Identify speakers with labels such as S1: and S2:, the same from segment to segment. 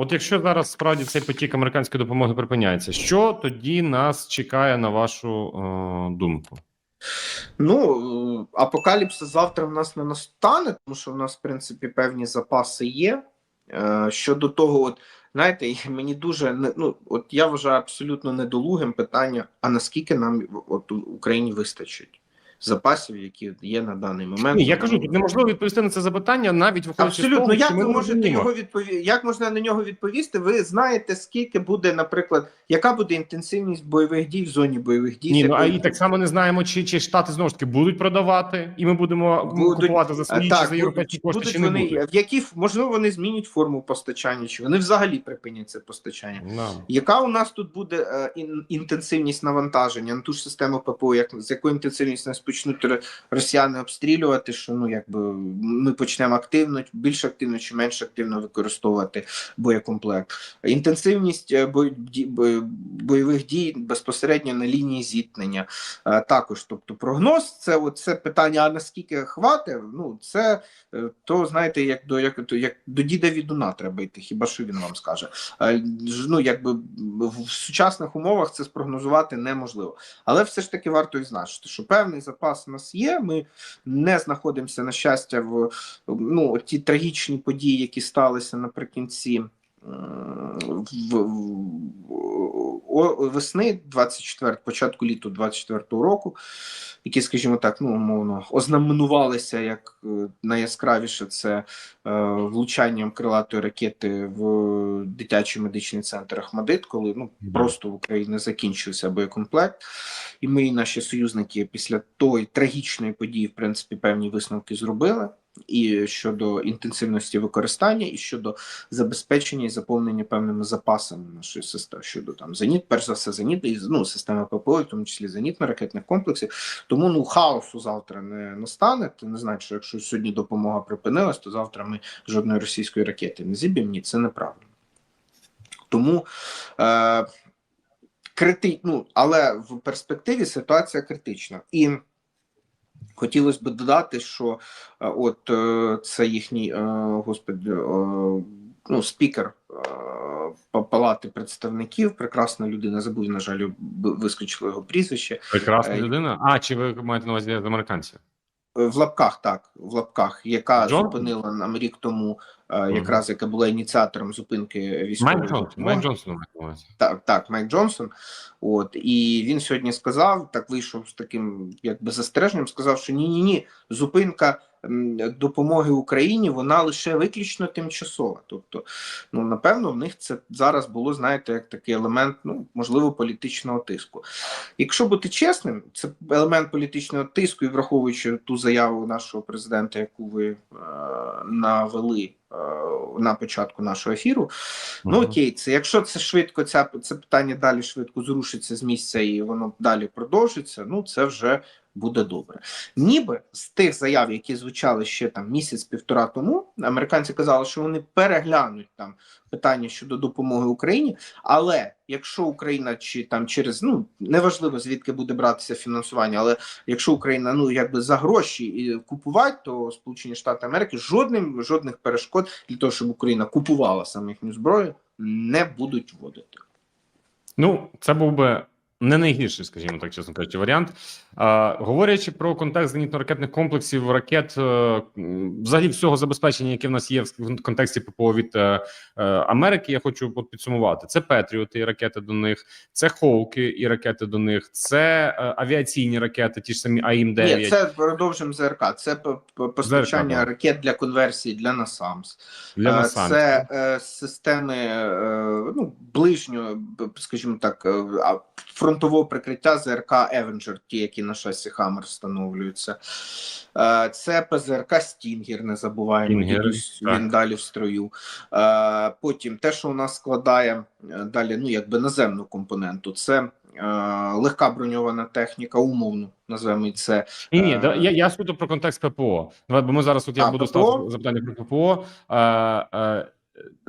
S1: От якщо зараз справді цей потік американської допомоги припиняється, що тоді нас чекає на вашу е, думку?
S2: Ну, апокаліпсис завтра в нас не настане, тому що в нас, в принципі, певні запаси є. Е, Щодо того, от знаєте, мені дуже не- ну, от я вважаю абсолютно недолугим питання: а наскільки нам от Україні вистачить запасів, які є на даний момент?
S1: Ні, я кажу, тут неможливо відповісти на це запитання, навіть виходячи з
S2: Абсолютно,
S1: того,
S2: як
S1: що ми
S2: ви можете
S1: розуміємо.
S2: його відповісти? Як можна на нього відповісти? Ви знаєте, скільки буде, наприклад, яка буде інтенсивність бойових дій в зоні бойових дій?
S1: Ні, ну а
S2: якою-
S1: і так само не знаємо, чи, чи штати знову ж таки будуть продавати, і ми будемо
S2: Будуть.
S1: купувати за свої чи за європейські кошти,
S2: будуть
S1: чи не
S2: вони,
S1: будуть.
S2: в які можливо вони змінять форму постачання, чи вони взагалі припинять це постачання.
S1: Да.
S2: Яка у нас тут буде е, ін- інтенсивність навантаження на ту ж систему ППО, як з якою інтенсивністю нас почнуть росіяни обстрілювати? Що ну якби ми почнемо активно, більш активно чи менш активно використовувати боєкомплект? Інтенсивність е, бойових дій безпосередньо на лінії зіткнення. Е, Також, тобто, прогноз це оце питання, а наскільки хватить, ну це е, то знаєте, як до як, то, як до діда відуна треба йти, хіба що він вам скаже. Ну якби в сучасних умовах це спрогнозувати неможливо. Але все ж таки варто відзначити, що певний запас у нас є. Ми не знаходимося на щастя в ну ті трагічні події, які сталися наприкінці. В, весни 24, початку літу 24 року, які, скажімо так, ну умовно ознаменувалися як е, найяскравіше це е, влучанням крилатої ракети в дитячий медичний центр Ахмадит, коли ну просто в Україні закінчився боєкомплект, і ми, і наші союзники, після тої трагічної події, в принципі, певні висновки зробили. І щодо інтенсивності використання, і щодо забезпечення і заповнення певними запасами нашої системи щодо там зеніт, перш за все, зеніт і ну, системи ППО, в тому числі зенітно-ракетних комплексів. Тому ну хаосу завтра не настане. Це не значить, що якщо сьогодні допомога припинилась, то завтра ми жодної російської ракети не зіб'ємо. Ні, це неправда. Тому е, крити... ну, але в перспективі ситуація критична. І хотілося б додати, що е, от е, це їхній е, господи, ну, спікер Палати представників, прекрасна людина, забув, на жаль, вискочило його прізвище.
S1: Прекрасна людина. А чи ви маєте на увазі американців?
S2: В лапках, так, в лапках, яка
S1: Джон?
S2: зупинила нам рік тому, е, якраз яка була ініціатором зупинки військової
S1: Майк Джонсон. Майк Джонсон.
S2: Так, так, Майк Джонсон. От і він сьогодні сказав, так вийшов з таким якби застереженням, сказав, що ні, ні, ні, зупинка допомоги Україні вона лише виключно тимчасова. Тобто, ну напевно, в них це зараз було, знаєте, як такий елемент, ну можливо, політичного тиску. Якщо бути чесним, це елемент політичного тиску, і враховуючи ту заяву нашого президента, яку ви е, навели на початку нашого ефіру. Ну окей, це якщо це швидко, ця це питання далі швидко зрушиться з місця і воно далі продовжиться. Ну це вже буде добре. Ніби з тих заяв, які звучали ще там місяць-півтора тому, американці казали, що вони переглянуть там питання щодо допомоги Україні. Але якщо Україна чи там через ну неважливо звідки буде братися фінансування, але якщо Україна ну якби за гроші і купувати, то Сполучені Штати Америки жодним жодних перешкод для того, щоб Україна купувала саме їхню зброю, не будуть вводити.
S1: Ну, це був би не найгірший, скажімо так, чесно кажучи, варіант. А, говорячи про контекст зенітно-ракетних комплексів, ракет, е, взагалі всього забезпечення, яке в нас є в контексті ППО від е, е, Америки, я хочу підсумувати: це Петріоти і ракети до них, це Хоуки і ракети до них, це авіаційні ракети, ті ж самі АІМ-9.
S2: Ні, це продовжимо ЗРК. Це постачання
S1: ЗРК,
S2: ракет для конверсії для НАСАМС.
S1: для насамперед.
S2: Це е, системи е, ну, ближнього, скажімо так, а, фронтового прикриття ЗРК Евенджер, ті, які на шасі Хаммер встановлюються. Е, Це ПЗРК Стінгер, не забуваємо. Він далі в строю. Е, Потім те, що у нас складає е, далі, ну якби наземну компоненту, це легка броньована техніка, умовно назвемо це.
S1: Ні, ні, да, я, я суто про контекст ППО. Давай, бо ми зараз, от я
S2: А,
S1: буду
S2: ППО?
S1: ставити запитання про ППО. Е, е,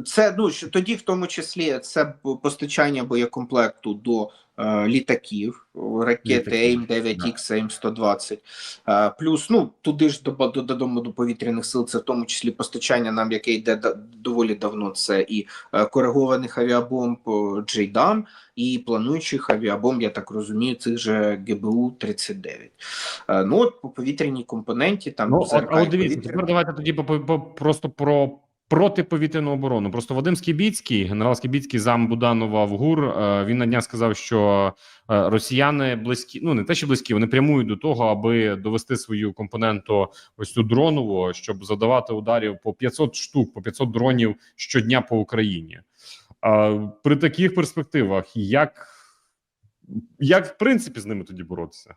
S2: Це ну тоді, в тому числі, це постачання боєкомплекту до літаків, ракети
S1: Літаків,
S2: AIM-9X, AIM-120. Е, плюс, ну туди ж до, до, додому до повітряних сил, це в тому числі постачання нам, яке йде доволі давно. Це і е, коригованих авіабомб е, JDAM, і плануючих авіабомб, я так розумію, цих же ГБУ 39. Е, ну от по повітряній компоненті там
S1: Ну, от, от дивіться, тепер давайте тоді по- просто про протиповітряну оборону. Просто Вадим Скібіцький, генерал Скібіцький, зам Буданова в ГУР, е, він на днях сказав, що е, росіяни близькі, ну не те, що близькі, вони прямують до того, аби довести свою компоненту ось цю дронову, щоб задавати ударів по 500 штук, по 500 дронів щодня по Україні. А при таких перспективах, як, як в принципі з ними тоді боротися?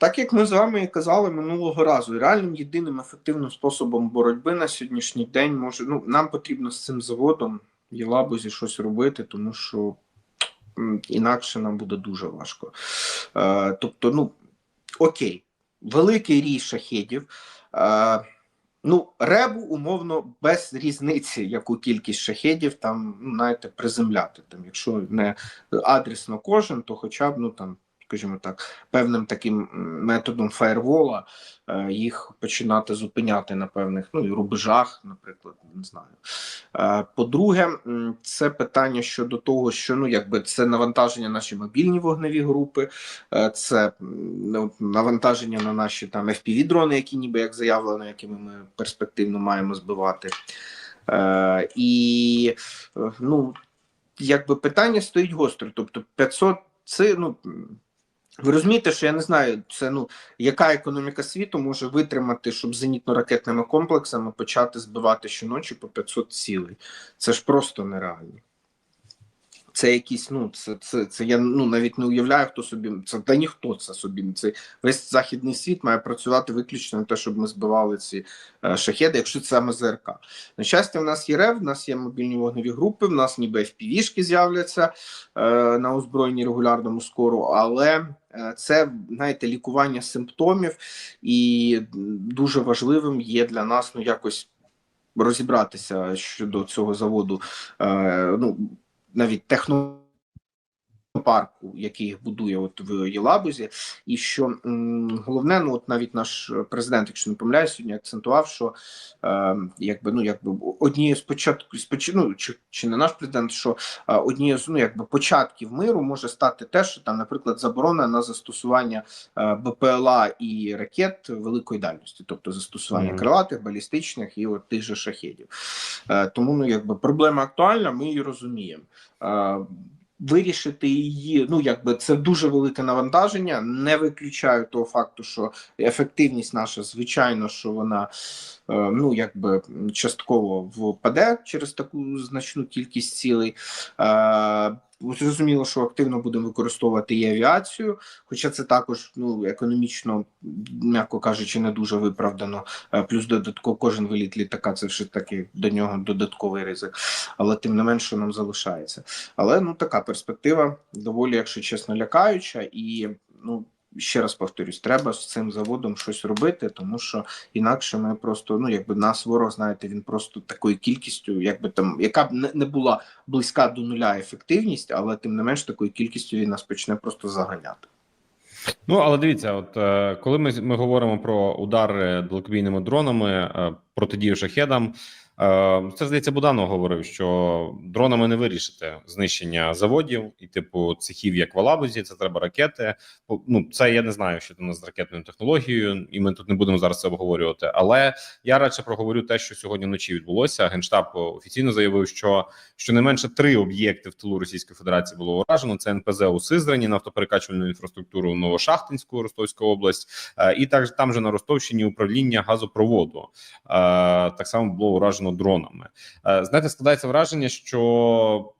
S2: Так як ми з вами і казали минулого разу, реальним єдиним ефективним способом боротьби на сьогоднішній день може ну нам потрібно з цим заводом в Єлабузі щось робити, тому що інакше нам буде дуже важко. Е, тобто, ну окей, великий рій шахедів. Е, Ну, ребу умовно без різниці, яку кількість шахедів там, ну, знаєте, приземляти. Там, якщо не адресно кожен, то хоча б ну там, скажімо так, певним таким методом фаєрвола е, їх починати зупиняти на певних ну, рубежах, наприклад, не знаю. Е, По-друге, це питання щодо того, що ну якби це навантаження наші мобільні вогневі групи, е, це навантаження на наші там fpv дрони, які ніби як заявлено, якими ми перспективно маємо збивати. І ну, якби питання стоїть гостро. Тобто 500 це ну. Ви розумієте, що я не знаю, це ну яка економіка світу може витримати, щоб зенітно-ракетними комплексами почати збивати щоночі по 500 цілей. Це ж просто нереально. Це якісь, ну це, це, це я ну навіть не уявляю, хто собі це та ніхто це собі. Це весь західний світ має працювати виключно на те, щоб ми збивали ці е, шахеди, якщо це саме ЗРК. На щастя, в нас є РЕВ, в нас є мобільні вогневі групи, в нас ніби FPV-шки з'являться е, на озброєнні регулярному скору, але е, це знаєте, лікування симптомів, і дуже важливим є для нас ну якось розібратися щодо цього заводу. Е, ну навіть технопарку, який будує от в Єлабузі, і що м, головне, ну от навіть наш президент, якщо не помиляюсь, сьогодні акцентував, що е, якби ну якби однією з початку споч... ну, чи, чи не наш президент, що е, однією з ну якби початків миру може стати те, що там, наприклад, заборона на застосування е, БПЛА і ракет великої дальності, тобто застосування
S1: Мгм.
S2: крилатих, балістичних і от тих же шахедів. Е, Тому ну якби проблема актуальна, ми її розуміємо. Е, Вирішити її, ну якби це дуже велике навантаження. Не виключаю того факту, що ефективність наша, звичайно, що вона ну якби частково впаде через таку значну кількість цілей. Е, Зрозуміло, що активно будемо використовувати і авіацію, хоча це також ну економічно, м'яко кажучи, не дуже виправдано. Е, Плюс додатково кожен виліт літака це все таки до нього додатковий ризик, але тим не менше нам залишається. Але ну така перспектива доволі, якщо чесно, лякаюча, і ну ще раз повторюсь, треба з цим заводом щось робити, тому що інакше ми просто ну якби нас ворог, знаєте, він просто такою кількістю, якби там, яка б не, була близька до нуля ефективність, але тим не менш такою кількістю він нас почне просто заганяти.
S1: Ну, але дивіться, от е, коли ми, ми говоримо про удари далекобійними дронами, е, протидію шахедам, це здається, Буданов говорив, що дронами не вирішити знищення заводів і типу цехів, як в Алабузі, це треба ракети. Ну, це я не знаю, що там з ракетною технологією, і ми тут не будемо зараз це обговорювати. Але я радше проговорю те, що сьогодні вночі відбулося. Генштаб офіційно заявив, що щонайменше три об'єкти в тилу Російської Федерації було уражено. Це НПЗ у Сизрані, нафтоперекачувальну інфраструктуру Новошахтинську, Ростовська область, е, і також там же на Ростовщині управління газопроводу. Е, Так само було уражено дронами. Е, Знаєте, складається враження, що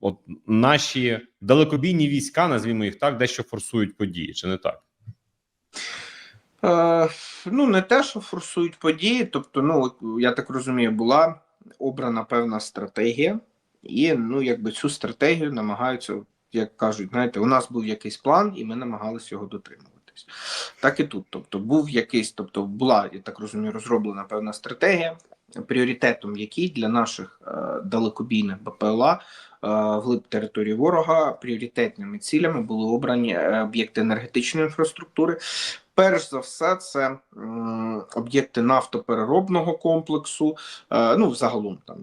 S1: от наші далекобійні війська, назвімо їх так, дещо форсують події, чи не так?
S2: Е, ну, не те, що форсують події. Тобто, ну, я так розумію, була обрана певна стратегія, і ну, якби цю стратегію намагаються, як кажуть, знаєте, у нас був якийсь план, і ми намагалися його дотримуватись. Так і тут. Тобто, був якийсь, тобто, була, я так розумію, розроблена певна стратегія. Пріоритетом який для наших е, далекобійних БПЛА е, вглиб території ворога пріоритетними цілями були обрані е, об'єкти енергетичної інфраструктури. Перш за все, це об'єкти нафтопереробного комплексу, ну взагалом там.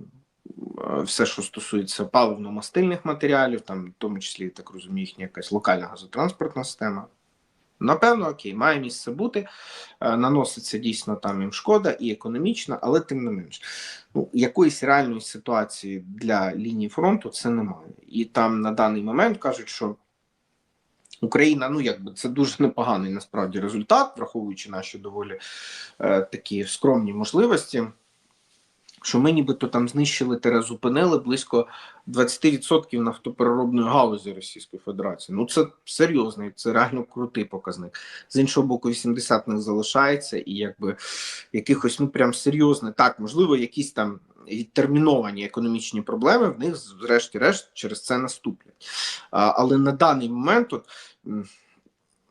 S2: Все, що стосується паливно-мастильних матеріалів, там, в тому числі, так розумію, їхня якась локальна газотранспортна система. Напевно, окей, має місце бути. Е, Наноситься дійсно там їм шкода і економічна, але тим не менш, ну якоїсь реальної ситуації для лінії фронту це немає. І там на даний момент кажуть, що Україна, ну якби це дуже непоганий насправді результат, враховуючи наші доволі е, такі скромні можливості. Що ми нібито там знищили та зупинили близько 20% нафтопереробної галузі Російської Федерації. Ну це серйозний, це реально крутий показник. З іншого боку, 80 них залишається, і якби якихось ну прям серйозне, так можливо, якісь там відтерміновані економічні проблеми в них, зрешті-решт, через це наступлять. А, але на даний момент, от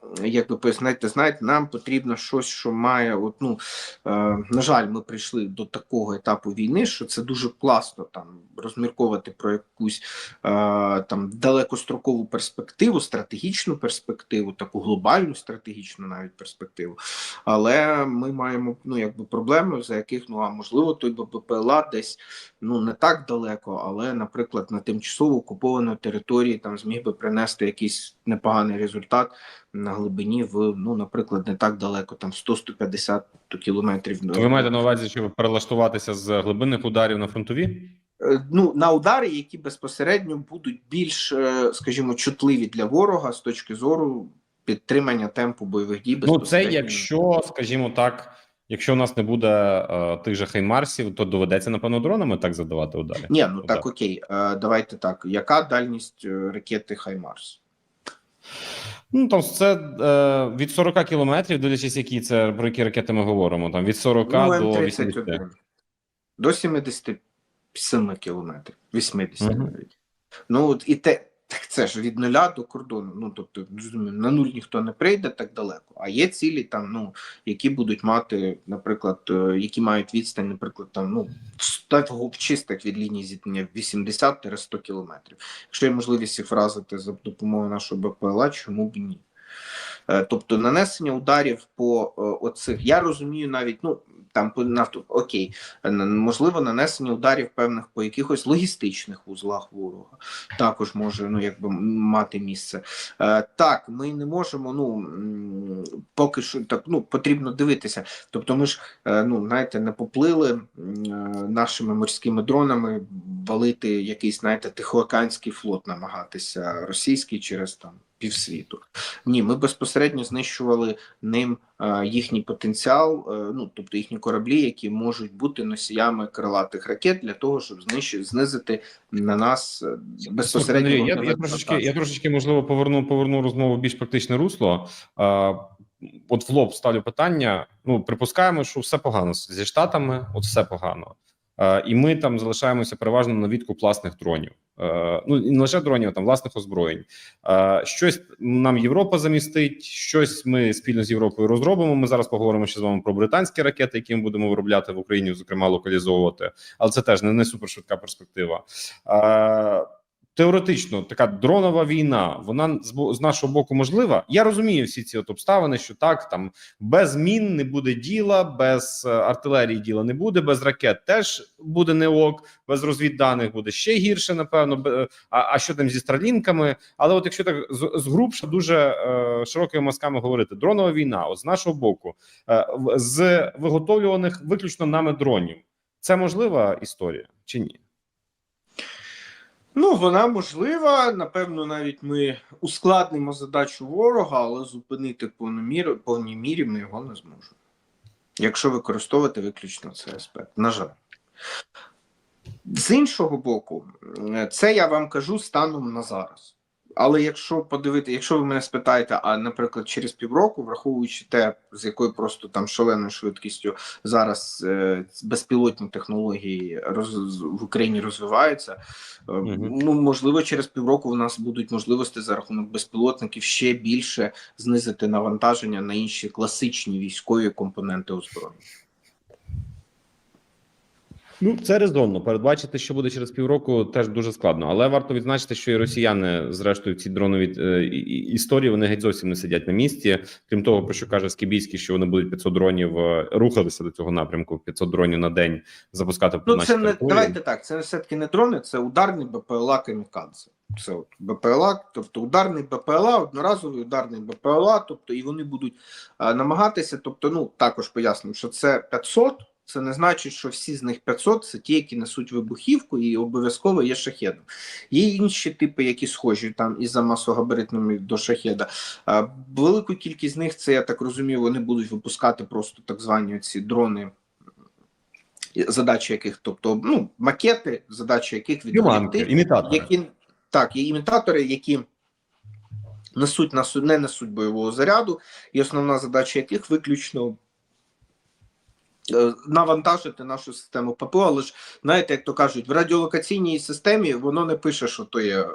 S2: м, як ви поясните, знаєте, нам потрібно щось, що має, от, ну, е, на жаль, ми прийшли до такого етапу війни, що це дуже класно там розмірковувати про якусь е, там далекострокову перспективу, стратегічну перспективу, таку глобальну стратегічну навіть перспективу. Але ми маємо ну, якби проблеми, за яких ну а можливо той БПЛА десь ну не так далеко, але, наприклад, на тимчасово окупованій території там зміг би принести якийсь непоганий результат на глибині в ну, наприклад, не так далеко, там 100-150 кілометрів.
S1: То ви маєте на увазі, щоб перелаштуватися з глибинних ударів на фронтові?
S2: Е, ну на удари, які безпосередньо будуть більш, е, скажімо, чутливі для ворога з точки зору підтримання темпу бойових дій.
S1: Ну це якщо, скажімо так, якщо у нас не буде е, тих же хаймарсів, то доведеться напевно дронами так задавати удари.
S2: Ні, ну так
S1: Так.
S2: окей. Е, Давайте так. Яка дальність е, ракети Хаймарс?
S1: Ну там це е, від 40 кілометрів, дивлячись, які це про які ракети ми говоримо. Там від 40
S2: ну,
S1: до 80.
S2: До 77 кілометрів, 80
S1: Мгм.
S2: навіть. Ну от і те, так це ж від нуля до кордону. Ну тобто, на нуль ніхто не прийде так далеко. А є цілі там, ну які будуть мати, наприклад, е, які мають відстань, наприклад, там ну в чистих від лінії зіткнення 80-100 кілометрів. Якщо є можливість їх вразити за допомогою нашого БПЛА, чому б ні? Е, Тобто нанесення ударів по е, оцих, я розумію навіть, ну там по нафту, окей, можливо, нанесення ударів певних по якихось логістичних вузлах ворога також може ну якби мати місце. Е, так, ми не можемо. Ну поки що так ну потрібно дивитися. Тобто, ми ж е, ну знаєте, не поплили е, нашими морськими дронами валити якийсь, знаєте, тихоокеанський флот, намагатися російський через там півсвіту. Ні, ми безпосередньо знищували ним е, їхній потенціал, е, ну тобто їхні кораблі, які можуть бути носіями крилатих ракет для того, щоб знищити, знизити на нас е, безпосередньо.
S1: Андрій, я, я трошечки, я трошечки можливо поверну поверну розмову в більш практичне русло. А, от в лоб ставлю питання. Ну припускаємо, що все погано зі штатами, от все погано. А, і ми там залишаємося переважно на відкуп власних дронів. Е, ну і не лише дронів, а там власних озброєнь. Е, щось нам Європа замістить, щось ми спільно з Європою розробимо. Ми зараз поговоримо ще з вами про британські ракети, які ми будемо виробляти в Україні, зокрема локалізовувати. Але це теж не, не супершвидка перспектива. Теоретично така дронова війна, вона з, нашого боку можлива. Я розумію всі ці от обставини, що так там без мін не буде діла, без е, артилерії діла не буде, без ракет теж буде не ок, без розвідданих буде ще гірше, напевно. А, а що там зі старлінками? Але от якщо так з, згрубше дуже е, широкими мазками говорити, дронова війна, от з нашого боку, е, з виготовлюваних виключно нами дронів, це можлива історія чи ні?
S2: Ну, вона можлива. Напевно, навіть ми ускладнимо задачу ворога, але зупинити повномір, повній мірі ми його не зможемо. Якщо використовувати виключно цей аспект. На жаль. З іншого боку, е, це я вам кажу станом на зараз. Але якщо подивити, якщо ви мене спитаєте, а наприклад, через півроку, враховуючи те, з якою просто там шаленою швидкістю зараз е, безпілотні технології роз, в Україні розвиваються, е,
S1: Мгм.
S2: ну можливо, через півроку у нас будуть можливості за рахунок безпілотників ще більше знизити навантаження на інші класичні військові компоненти озброєння.
S1: Ну, це резонно. Передбачити, що буде через півроку, теж дуже складно. Але варто відзначити, що і росіяни, зрештою, ці дронові е, історії вони геть зовсім не сидять на місці. Крім того, про що каже Скібійський, що вони будуть 500 дронів е, рухатися до цього напрямку, 500 дронів на день запускати
S2: Ну, це не давайте так. Це все-таки не дрони, це ударні БПЛА камікадзе. Це от БПЛА, тобто ударний БПЛА, одноразовий ударний БПЛА, тобто і вони будуть а, намагатися. Тобто, ну також поясню, що це 500, Це не значить, що всі з них 500 це ті, які несуть вибухівку, і обов'язково є шахедом. Є інші типи, які схожі там із за масогабаритними до шахеда. А, Велику кількість з них це я так розумію, вони будуть випускати просто так звані ці дрони задачі яких, тобто ну, макети, задачі яких
S1: імітатори.
S2: які так, є імітатори, які несуть на не несуть бойового заряду, і основна задача яких виключно навантажити нашу систему ППО, але ж знаєте, як то кажуть, в радіолокаційній системі воно не пише, що то є е,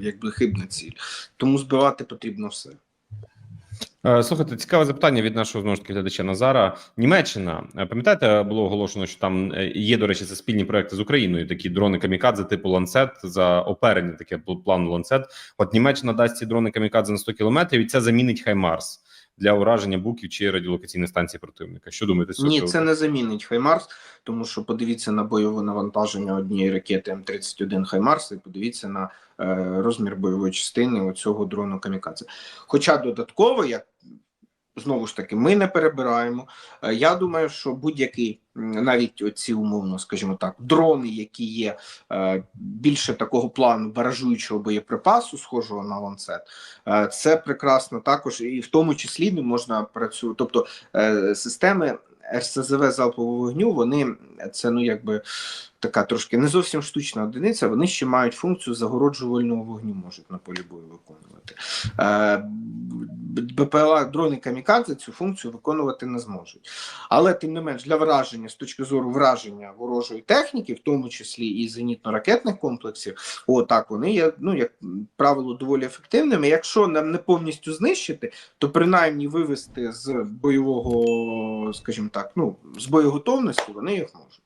S2: якби хибна ціль, тому збивати потрібно все.
S1: Е, Слухайте, цікаве запитання від нашого знову ж таки глядача Назара. Німеччина, е, пам'ятаєте, було оголошено, що там е, є, до речі, це спільні проекти з Україною. Такі дрони камікадзе, типу ланцет за оперення, таке пл- план ланцет. От Німеччина дасть ці дрони камікадзе на 100 кілометрів, і це замінить Хаймарс для ураження буків чи радіолокаційних станції противника. Що думаєте цього?
S2: Ні,
S1: приводу?
S2: це не замінить Хаймарс, тому що подивіться на бойове навантаження однієї ракети М31 Хаймарс і подивіться на е, розмір бойової частини оцього дрону Камікадзе. Хоча додатково, як знову ж таки, ми не перебираємо. Е, Я думаю, що будь-які м, навіть оці умовно, скажімо так, дрони, які є е, більше такого плану баражуючого боєприпасу, схожого на ланцет, е, це прекрасно також, і в тому числі не можна працювати. Тобто системи РСЗВ залпового вогню, вони це ну якби така трошки не зовсім штучна одиниця. Вони ще мають функцію загороджувального вогню, можуть на полі бою виконувати. Е, БПЛА дрони камікадзе цю функцію виконувати не зможуть. Але тим не менш для враження з точки зору враження ворожої техніки, в тому числі і зенітно-ракетних комплексів, о, так вони є, ну як правило, доволі ефективними. Якщо нам не повністю знищити, то принаймні вивести з бойового, скажімо так, ну з боєготовності вони їх можуть.